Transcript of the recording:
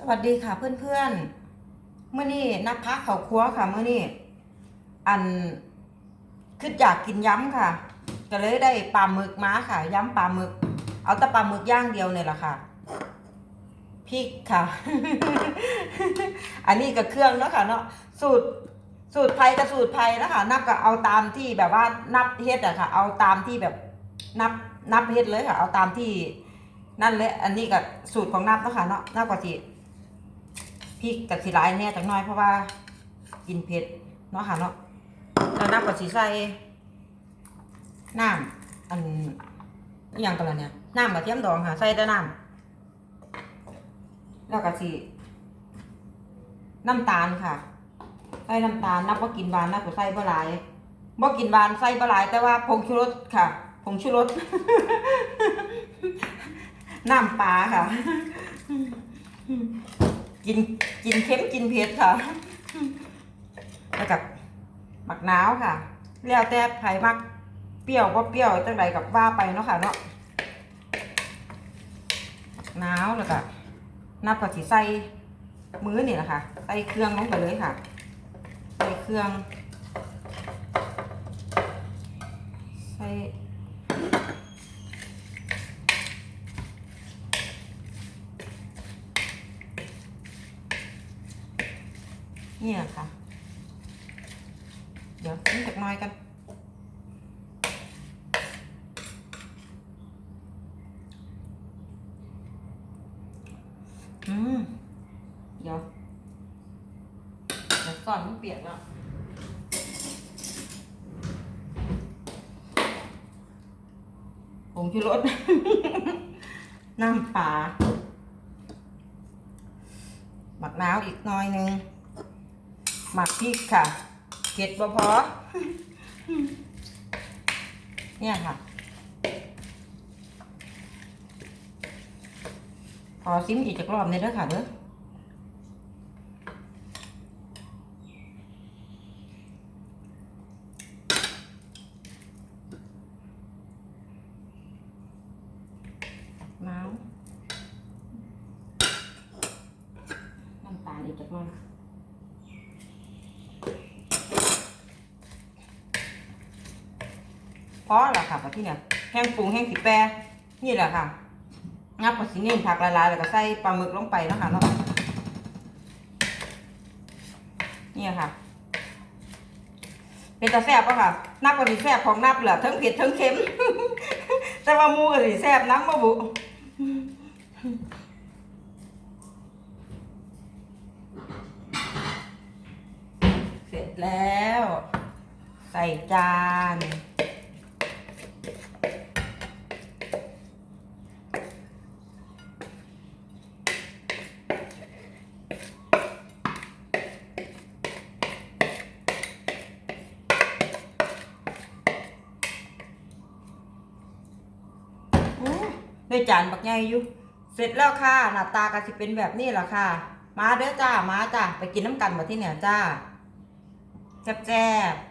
สวัสดีค่ะเพื่อนๆเมื่อนี้นักพักเขาครัวค่ะเมื่อนี้อันคืออยากกินย้ำค่ะก็เลยได้ปลาหมึกม้าค่ะ ย้ำปลาหมึก เอาแต่ปลาหมึกย่างเดียวเนี่ยแหละค่ะพริกค่ะ อันนี้ก็เครื่องเนาะค่ะเนาะสูตรสูตรไทยกับสูตรไทยนะคะนับก็เอาตามที่แบบว่านับเฮ็ดอะค่ะ เอาตามที่แบบนับนับเฮ็ดเลยค่ะ เอาตามที่นั่นเลย อันนี้ก็สูตรของนับเนาะค่ะเนาะนับกว่าสิ พริกกับสีลายเนี่ยจังน้อยเพราะว่ากินเผ็ดเนาะค่ะเนาะแล้วนับกว่าสีใส่น้ำอันอย่างกันละเนี่ยน้ำกระเทียมดองค่ะ ใส่แต่น้ำแล้วก็สีน้ำตาลค่ะ ใส่น้ำตาลนับว่ากินหวานนับว่าใส่บะหลายบ่กินหวานใส่บะหลาย แต่ว่าผงชูรสค่ะผงชูรสน้ำปลาค่ะ กินกินเค็มกินเผ็ดค่ะ แล้วกับมักน้าวค่ะแล้วแต่ไผมักเปรี้ยวว่าเปรี้ยวจังใดกับว่าไปเนาะค่ะเนาะมักนาวแล้วก็นับกับสีใส่มือนี่แหละค่ะใส่เครื่องลงไปเลยค่ะใส่เครื่องใส่ เนี่ยค่ะ เดี๋ยวนี่จักน้อยกันอืมเดี๋ยวเดี๋ยวก่อนมันเปียกแล้วผงชูรส น้ำปลาหมักน้าวอีกน่อยหนึง หมักพริกค่ะเผ็ดบ่พอเนี่ยค่ะพอซิมอีกจักรอบเลยเด้อค่ะเด้อน้ำน้ำตาลอีกจักหน่อย พอแล้วค่ะแบบที่เนี่ยแห้งปรุงแห้งสีแปรนี่แหละค่ะ งับกับสีเน้นผักละลายแล้วก็ใส่ปลาหมึกลงไปนะคะเนาะนี่ค่ะ เป็นตาแซ่บปะค่ะนับกับสีแซ่บของนับเหรอทั้งเผ็ดทั้งเค็ม แต่ว่ามูกับสีแซ่บน้ำมาบุเสร็จแล้ว ใส่จาน อู้ ด้จานบักใหญ่อยู่เสร็จแล้วค่ะหน้าตาก็สิเป็นแบบนี้แหละค่ะ มาเด้อจ้ามาจ้าไปกินน้ำกันมาที่เนี่จ้าแซ่บๆ